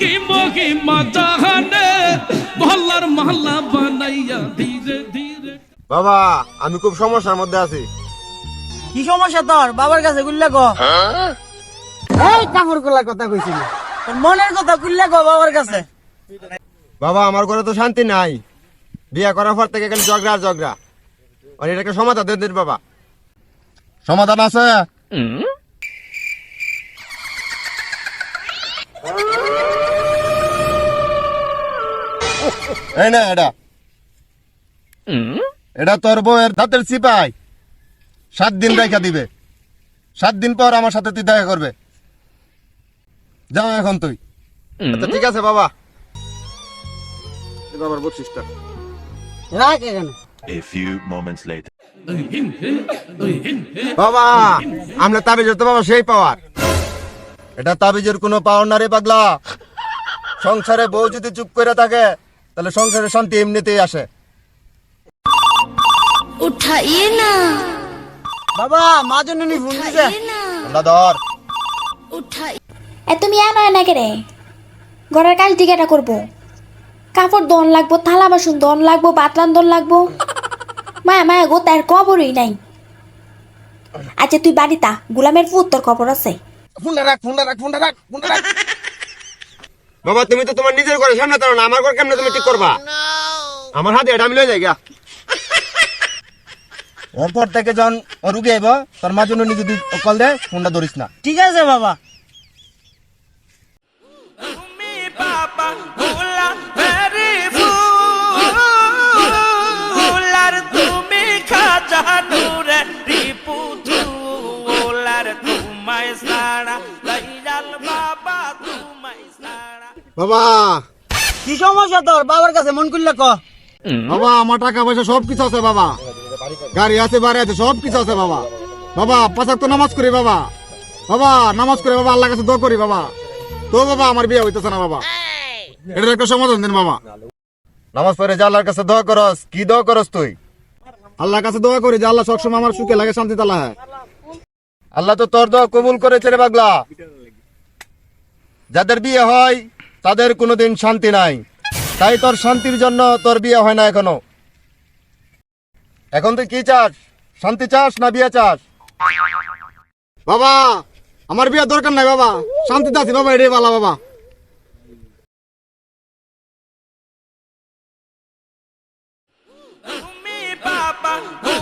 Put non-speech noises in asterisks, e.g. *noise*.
কি মহিমা জাহানে? মহল্লার মহল্লা বানাইয়া ধীরে ধীরে। বাবা আমি খুব সমস্যার মধ্যে আছি। কি সমস্যা তোর? বাবার কাছে গুল্লা ক। এই কাপড়গুলার কথা কইছিল তোর মনের কথা গুল্লা ক বাবার কাছে। বাবা আমার ঘরে তো শান্তি নাই। বিয়া করার পর থেকে খালি ঝগড়া আর ঝগড়া। আর এটাকে সমাধান দেন দিন বাবা। সমাধান আছে? এই না এটা। এটা তোর বউয়ের দাঁতের চিপাই সাত দিন রেখা দিবে। সাত দিন পর আমার সাথে তুই দেখা করবে। যাও এখন তুই। আচ্ছা ঠিক আছে বাবা। বাবার বকশিসটা রাখ এখানে। A few moments later. বাবা আমরা তাবিজের তো বাবা সেই পাওয়ার। এটা তাবিজের কোনো পাওয়ার না রে পাগলা। সংসারে বউ যদি চুপ করে থাকে তাহলে সংসারে শান্তি এমনিতেই আসে। উঠাইয়ে না। বাবা মা দিছে। ধর। উঠাই রে? ঘরের কাজ টিকাটা করব। কাপড় দন লাগবো থালা বাসন দন লাগবো বাতলান দন লাগবো। মায়া মায়া গো তার কবরই নাই। আচ্ছা তুই বাড়িতা গুলামের পুত তোর কবর আছে। ফোনটা রাখ ফোনটা রাখ ফোনটা রাখ ফোনটা রাখ। বাবা তুমি তো তোমার নিজের ঘরে সামনে তো না আমার ঘর কেমনে তুমি ঠিক করবা? আমার হাতে এটা আমি লয়ে যাই গা। *laughs* এরপর থেকে যখন ও রুগী আইব তোর মা জন্য যদি কল দে ফোনটা ধরিস না। ঠিক আছে বাবা। তুমি খাজা নূরে রিপু ওলার তোমায় সারা। লাইলাল বাবা তোমায় সারা। বাবা। কি সমস্যা তোর? বাবার কাছে মন করলে ক। বাবা আমার টাকা পয়সা সব কিছু আছে বাবা। গাড়ি আছে বাড়ি আছে সব কিছু আছে বাবা। বাবা পাঁচাক তো নামাজ করি বাবা। বাবা নামাজ করে বাবা আল্লাহ কাছে দোয়া করি বাবা। তো বাবা আমার বিয়ে হইতেছে না বাবা। এটার একটা সমাধান দিন বাবা। নামাজ পড়ে যে আল্লাহর কাছে দোয়া করস কি দোয়া করস তুই? আল্লাহর কাছে দোয়া করি যে আল্লাহ সবসময় আমার সুখে লাগে শান্তি তালা হয়। আল্লাহ তো তোর দোয়া কবুল করেছে রে পাগলা। যাদের বিয়ে হয় তাদের কোনোদিন শান্তি নাই। তাই তোর শান্তির জন্য তোর বিয়ে হয় না এখনও। এখন তুই কি চাস? শান্তি চাস না বিয়ে চাস? বাবা আমার বিয়ে দরকার নাই বাবা। শান্তি আছি বাবা এটাই ভালো বাবা। বাবা